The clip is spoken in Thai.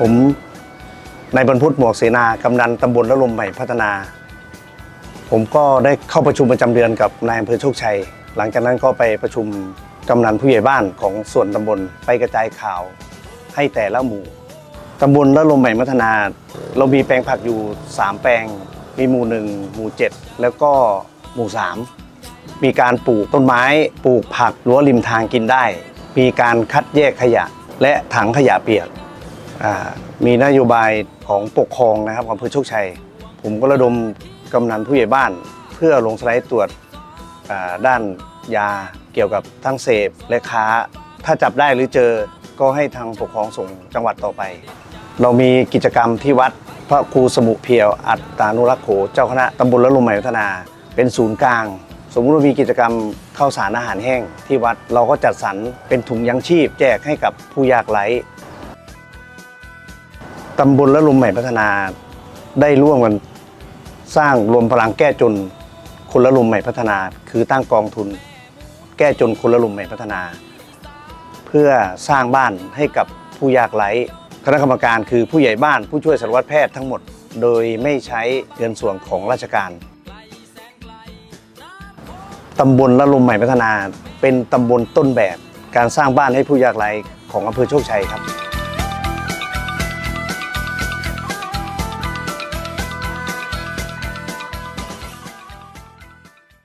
ผมนายบรรพุทธหมวกเสนากำนันตำบลละลมใหม่พัฒนา ผมก็ได้เข้าประชุมประจำเดือนกับนายอำเภอโชคชัย หลังจากนั้นก็ไปประชุมกำนันผู้ใหญ่บ้านของส่วนตำบลไปกระจายข่าวให้แต่ละหมู่ตำบลละลมใหม่พัฒนา เรามีแปลงผักอยู่ 3 แปลง มีหมู่ 1 หมู่ 7 แล้วก็หมู่ 3 มีการปลูกต้นไม้ปลูกผักรั้วริมทางกินได้ มีการคัดแยกขยะและถังขยะเปียก มีนโยบายของปกครองนะครับอำเภอโชคชัย ผมก็ระดมกำนันผู้ใหญ่บ้าน เพื่อลงสไลด์ตรวจด้านยาเกี่ยวกับทั้งเสพและค้า ถ้าจับได้หรือเจอก็ให้ทางปกครองส่งจังหวัดต่อไป เรามีกิจกรรมที่วัดพระครูสมุเพียว อัตตานุรักษ์โข เจ้าคณะตำบลละลมใหม่พัฒนา เป็นศูนย์กลาง สมมุติว่ามีกิจกรรมข้าวสารอาหารแห้ง ที่วัดเราก็จัดสรรเป็นถุงยังชีพ แจกให้กับผู้ยากไร้ ตำบลละลมใหม่พัฒนาได้ร่วมกันสร้างรวมพลังแก้จนคนละลมใหม่พัฒนา คือตั้งกองทุน แก้จนคนละลมใหม่พัฒนา เพื่อสร้างบ้านให้กับผู้ยากไร้คณะกรรมการคือผู้ใหญ่บ้านผู้ช่วยสารวัตรแพทย์ทั้งหมด โดยไม่ใช้เงินส่วนของราชการตำบลละลมใหม่พัฒนา เป็นตำบลต้นแบบการสร้างบ้านให้ผู้ยากไร้ของอำเภอโชคชัยครับ